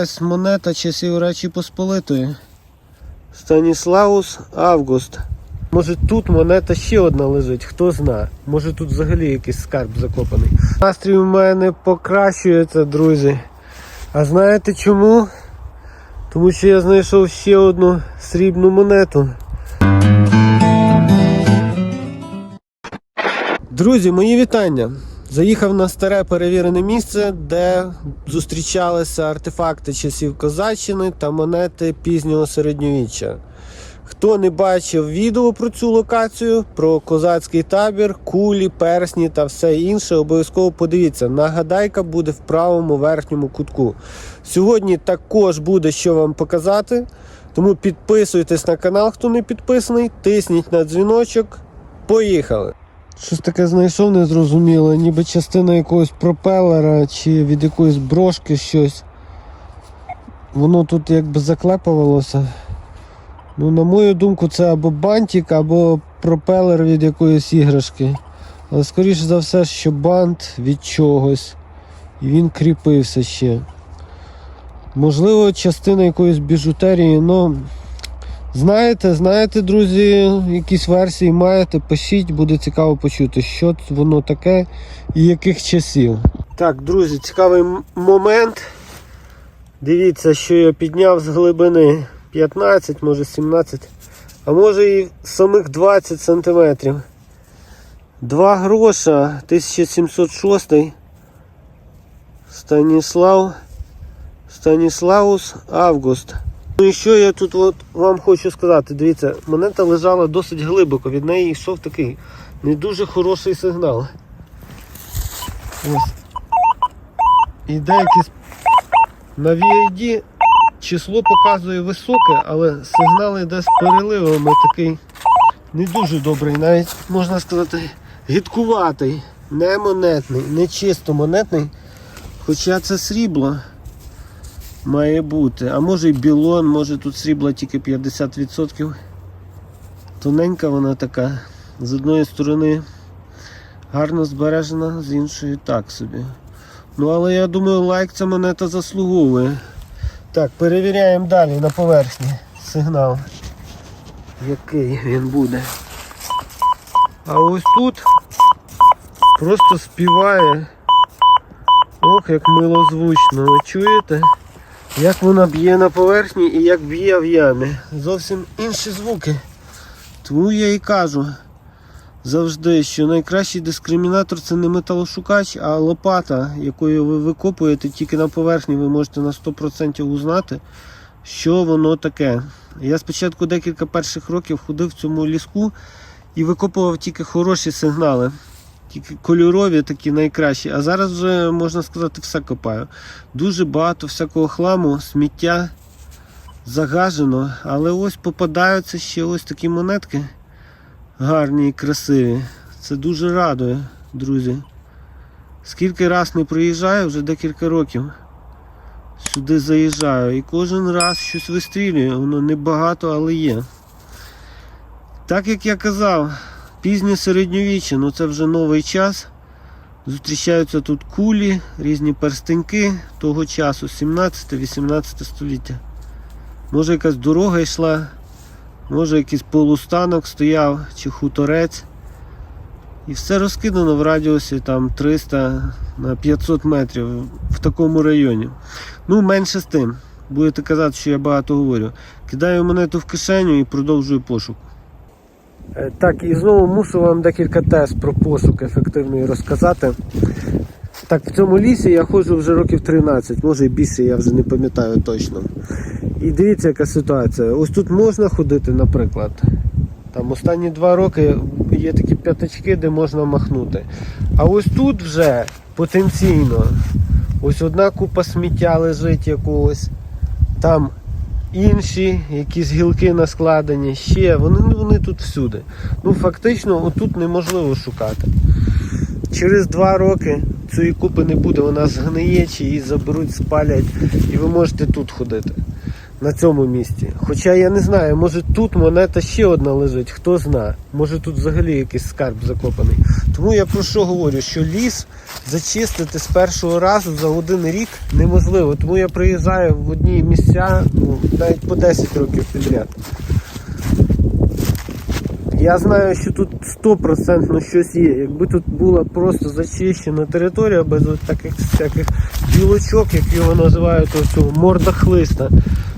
Ось монета часів Речі Посполитої. Станіслаус Август. Може тут монета ще одна лежить, хто знає. Може тут взагалі якийсь скарб закопаний. Настрій у мене покращується, друзі. А знаєте чому? Тому що я знайшов ще одну срібну монету. Друзі, мої вітання. Заїхав на старе перевірене місце, де зустрічалися артефакти часів Козаччини та монети пізнього середньовіччя. Хто не бачив відео про цю локацію, про козацький табір, кулі, персні та все інше, обов'язково подивіться. Нагадайка буде в правому верхньому кутку. Сьогодні також буде що вам показати. Тому підписуйтесь на канал, хто не підписаний, тисніть на дзвіночок. Поїхали! Щось таке знайшов незрозуміло, ніби частина якогось пропелера чи від якоїсь брошки щось. Воно тут якби заклепувалося. Ну, на мою думку, це або бантик, або пропелер від якоїсь іграшки. Але скоріше за все, що бант від чогось. І він кріпився ще. Можливо, частина якоїсь біжутерії, ну. Знаєте, знаєте, друзі, якісь версії маєте, пишіть, буде цікаво почути, що воно таке і яких часів. Так, друзі, цікавий момент. Дивіться, що я підняв з глибини 15, може 17, а може і самих 20 сантиметрів. Два гроша 1706. Станіслав. Станіслаус Август. Ну і що я тут от вам хочу сказати, дивіться, монета лежала досить глибоко, від неї йшов такий не дуже хороший сигнал. Ось. Іде якийсь на VID число показує високе, але сигнал йде з переливами такий не дуже добрий, навіть можна сказати гидкуватий, не монетний, не чисто монетний, хоча це срібло має бути. А може і білон, може тут срібла тільки 50%. Тоненька вона така. З одної сторони гарно збережена, з іншої так собі. Ну, але я думаю, лайк ця монета заслуговує. Так, перевіряємо далі на поверхні сигнал. Який він буде. А ось тут просто співає. Ох, як милозвучно, ви чуєте? Як вона б'є на поверхні і як б'є в ямі. Зовсім інші звуки. Тому я і кажу завжди, що найкращий дискримінатор це не металошукач, а лопата, якою ви викопуєте тільки на поверхні, ви можете на 100% узнати, що воно таке. Я спочатку декілька перших років ходив в цьому ліску і викопував тільки хороші сигнали. Тільки кольорові такі найкращі. А зараз вже, можна сказати, все копаю. Дуже багато всякого хламу, сміття загажено. Але ось попадаються ще ось такі монетки гарні і красиві. Це дуже радує, друзі. Скільки раз не приїжджаю, вже декілька років. Сюди заїжджаю. І кожен раз щось вистрілює. Воно небагато, але є. Так як я казав, пізнє середньовіччя, ну це вже новий час. Зустрічаються тут кулі, різні перстеньки того часу, 17-18 століття. Може якась дорога йшла, може якийсь полустанок стояв чи хуторець. І все розкидано в радіусі там 300 на 500 метрів в такому районі. Ну, менше з тим. Будете казати, що я багато говорю. Кидаю монету в кишеню і продовжую пошук. Е, Так, і знову мушу вам декілька тез про пошук ефективний розказати. Так, в цьому лісі я ходжу вже років 13, може і більше, я вже не пам'ятаю точно. І дивіться, яка ситуація. Ось тут можна ходити, наприклад. Там останні два роки є такі п'ятачки, де можна махнути. А ось тут вже потенційно ось одна купа сміття лежить якогось. Там інші якісь гілки наскладені, ще, вони, вони тут всюди. Ну, фактично, отут неможливо шукати. Через два роки цієї купи не буде, вона згниє, чи її заберуть, спалять, і ви можете тут ходити. На цьому місці. Хоча я не знаю, може тут монета ще одна лежить, хто зна. Може тут взагалі якийсь скарб закопаний. Тому я про що говорю, що ліс зачистити з першого разу за один рік неможливо. Тому я приїжджаю в одні місця ну, навіть по 10 років підряд. Я знаю, що тут стопроцентно щось є. Якби тут була просто зачищена територія без таких всяких білочок, як його називають оцю мордахлиста,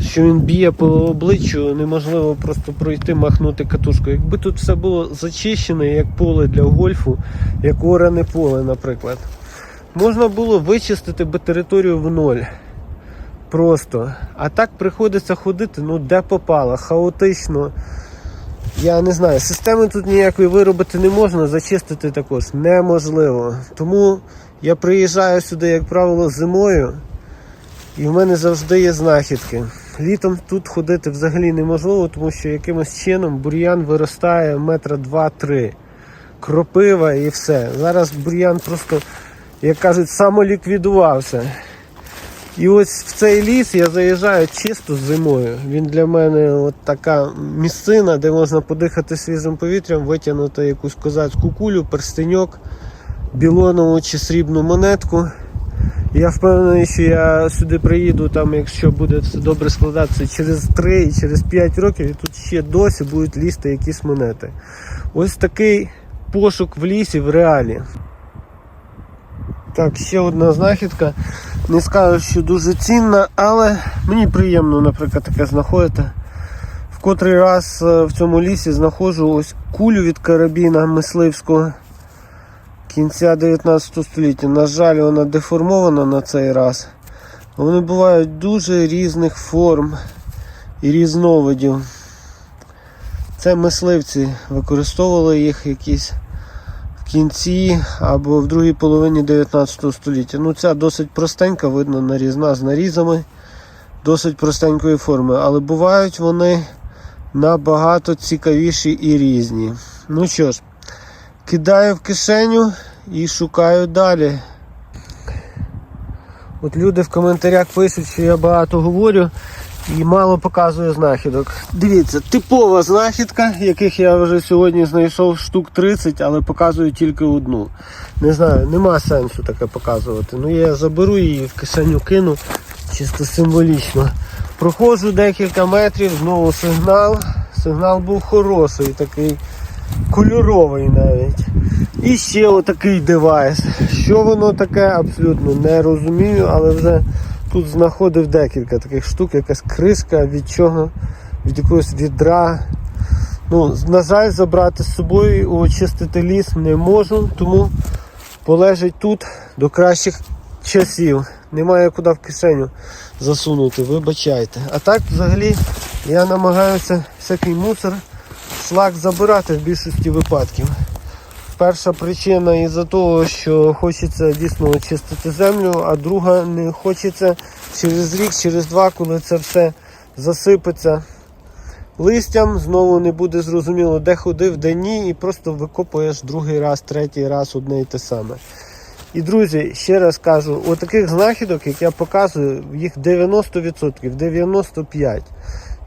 що він б'є по обличчю, неможливо просто пройти, махнути катушку. Якби тут все було зачищене, як поле для гольфу, як оране поле, наприклад, можна було вичистити би територію в ноль. Просто. А так приходиться ходити, ну де попало, хаотично. Я не знаю, системи тут ніякої виробити не можна, зачистити також неможливо. Тому я приїжджаю сюди, як правило, зимою, і в мене завжди є знахідки. Літом тут ходити взагалі неможливо, тому що якимось чином бур'ян виростає метра два-три. Кропива і все. Зараз бур'ян просто, як кажуть, самоліквідувався. І ось в цей ліс я заїжджаю чисто зимою. Він для мене от така місцина, де можна подихати свіжим повітрям, витягнути якусь козацьку кулю, перстеньок, білонову чи срібну монетку. Я впевнений, що я сюди приїду, там, якщо буде все добре складатися через 3 і через 5 років, і тут ще досі будуть лізти якісь монети. Ось такий пошук в лісі в реалі. Так, ще одна знахідка. Не скажу, що дуже цінна, але мені приємно, наприклад, таке знаходити. В котрий раз е, в цьому лісі знаходжу ось кулю від карабіна мисливського кінця 19 століття. На жаль, вона деформована на цей раз. Вони бувають дуже різних форм і різновидів. Це мисливці використовували їх якісь кінці або в другій половині 19 століття. Ну, ця досить простенька, видно нарізна з нарізами, досить простенької форми, але бувають вони набагато цікавіші і різні. Ну що ж, кидаю в кишеню і шукаю далі. От люди в коментарях пишуть, що я багато говорю і мало показую знахідок. Дивіться, типова знахідка, яких я вже сьогодні знайшов штук 30, але показую тільки одну. Не знаю, нема сенсу таке показувати. Ну я заберу її в кишеню кину, чисто символічно. Проходжу декілька метрів, знову сигнал. Сигнал був хороший, такий кольоровий навіть. І ще отакий девайс. Що воно таке, абсолютно не розумію, але вже тут знаходив декілька таких штук, якась кришка від чого, від якогось відра. Ну, на жаль, забрати з собою очистити ліс не можу, тому полежить тут до кращих часів. Немає куди в кишеню засунути, вибачайте. А так взагалі я намагаюся всякий мусор, шлак забирати в більшості випадків. Перша причина із-за того, що хочеться дійсно очистити землю, а друга не хочеться через рік, через два, коли це все засипеться листям, знову не буде зрозуміло, де ходив, де ні, і просто викопуєш другий раз, третій раз одне і те саме. І друзі, ще раз кажу, от таких знахідок, як я показую, їх 90%, 95%.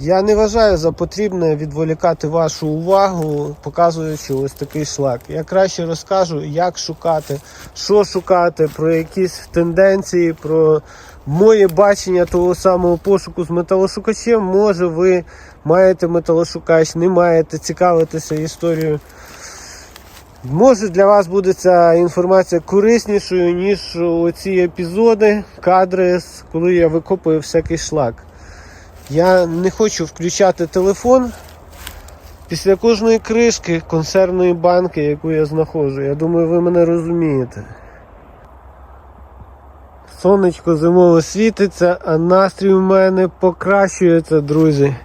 Я не вважаю за потрібне відволікати вашу увагу, показуючи ось такий шлак. Я краще розкажу, як шукати, що шукати, про якісь тенденції, про моє бачення того самого пошуку з металошукачем. Може, ви маєте металошукач, не маєте, цікавитися історією. Може для вас буде ця інформація кориснішою, ніж оці епізоди, кадри, коли я викопую всякий шлак. Я не хочу включати телефон після кожної кришки консервної банки, яку я знаходжу. Я думаю, ви мене розумієте. Сонечко зимове світиться, а настрій у мене покращується, друзі.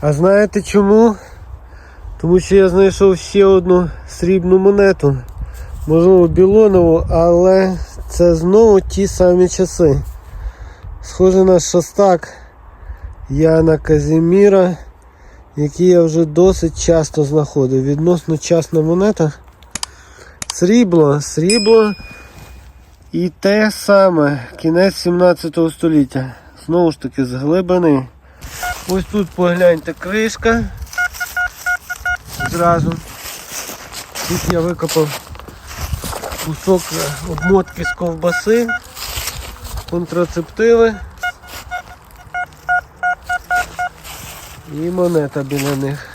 А знаєте чому? Тому що я знайшов ще одну срібну монету. Можливо, білонову, але це знову ті самі часи. Схоже на шостак. Яна Казіміра, які я вже досить часто знаходив. Відносно часна монета. Срібло, срібло і те саме, кінець 17 століття. Знову ж таки, з глибини. Ось тут погляньте кришка. Зразу. Тут я викопав кусок обмотки з ковбаси, контрацептиви і монета біля них.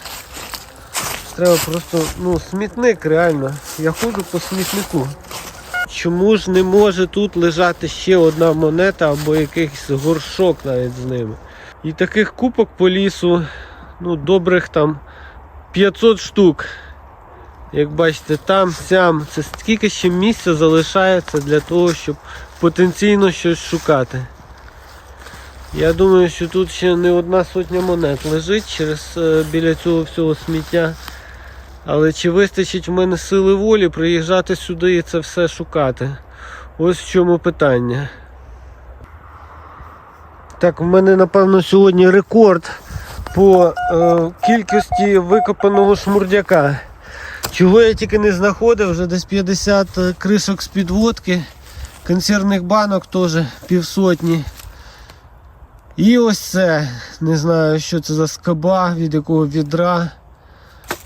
Треба просто, ну, смітник реально. Я ходжу по смітнику. Чому ж не може тут лежати ще одна монета або якийсь горшок навіть з ними? І таких купок по лісу, ну, добрих там 500 штук. Як бачите, там, сям, це скільки ще місця залишається для того, щоб потенційно щось шукати. Я думаю, що тут ще не одна сотня монет лежить через е, біля цього всього сміття. Але чи вистачить в мене сили волі приїжджати сюди і це все шукати? Ось в чому питання. Так, в мене напевно сьогодні рекорд по е, кількості викопаного шмурдяка. Чого я тільки не знаходив, вже десь 50 кришок з підводки, консервних банок теж півсотні. І ось це, не знаю, що це за скоба, від якого відра.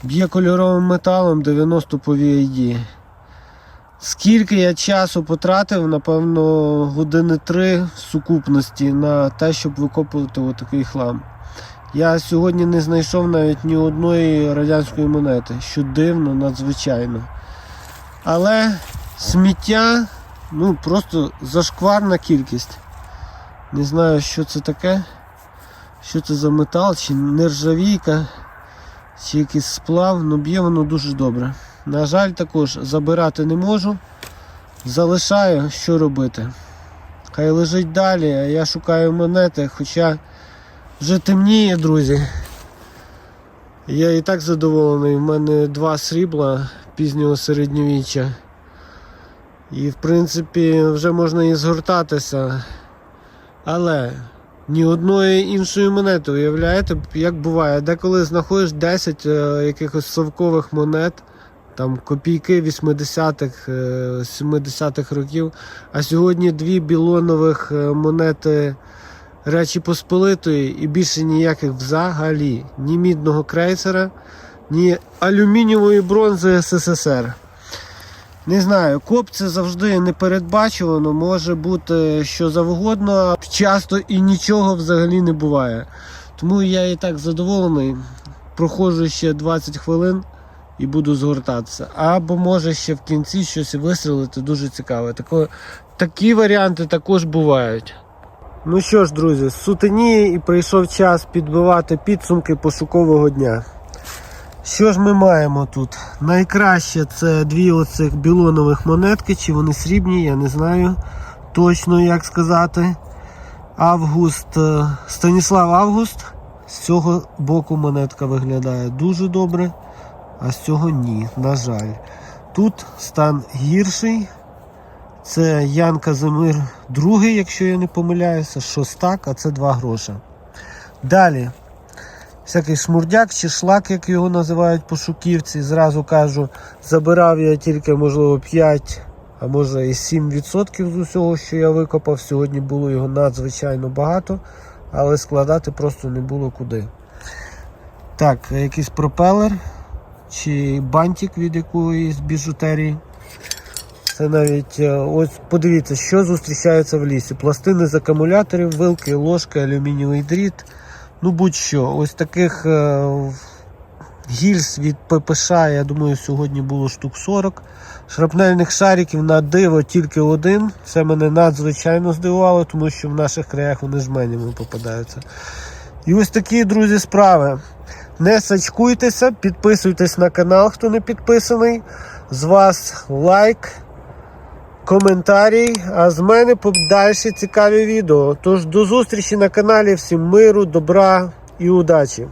Б'є кольоровим металом 90 по VID. Скільки я часу потратив, напевно, години три в сукупності на те, щоб викопувати отакий хлам. Я сьогодні не знайшов навіть ні одної радянської монети, що дивно, надзвичайно. Але сміття ну, просто зашкварна кількість. Не знаю, що це таке, що це за метал, чи нержавійка, чи якийсь сплав, але б'є воно дуже добре. На жаль, також забирати не можу. Залишаю, що робити. Хай лежить далі, а я шукаю монети, хоча вже темніє, друзі. Я і так задоволений. У мене два срібла пізнього середньовіччя. І в принципі вже можна і згортатися. Але ні одної іншої монети, уявляєте, як буває, деколи знаходиш 10 е, якихось совкових монет, там копійки 80-х, е, 70-х років, а сьогодні дві білонових е, монети Речі Посполитої і більше ніяких взагалі. Ні мідного крейсера, ні алюмінієвої бронзи СССР. Не знаю, коп це завжди непередбачувано, може бути що завгодно, часто і нічого взагалі не буває. Тому я і так задоволений. Проходжу ще 20 хвилин і буду згортатися. Або може ще в кінці щось вистрілити дуже цікаве. Тако, такі варіанти також бувають. Ну що ж, друзі, сутеніє і прийшов час підбивати підсумки пошукового дня. Що ж ми маємо тут? Найкраще це дві оцих білонових монетки, чи вони срібні, я не знаю точно як сказати. Август, е, Станіслав Август. З цього боку монетка виглядає дуже добре, а з цього ні, на жаль. Тут стан гірший. Це Ян Казимир II, якщо я не помиляюся, шостак, а це 2 гроша. Далі, всякий шмурдяк чи шлак, як його називають пошуківці. Зразу кажу, забирав я тільки, можливо, 5, а може і 7% з усього, що я викопав. Сьогодні було його надзвичайно багато, але складати просто не було куди. Так, якийсь пропелер чи бантик від якоїсь біжутерії. Це навіть е, ось подивіться, що зустрічається в лісі. Пластини з акумуляторів, вилки, ложки, алюмінієвий дріт. Ну будь-що. Ось таких е, гільз від ППШ, я думаю, сьогодні було штук 40. Шрапнельних шариків на диво тільки один. Це мене надзвичайно здивувало, тому що в наших краях вони жменями попадаються. І ось такі, друзі, справи. Не сачкуйтеся, підписуйтесь на канал, хто не підписаний. З вас лайк коментарій, а з мене подальші цікаві відео. Тож до зустрічі на каналі. Всім миру, добра і удачі!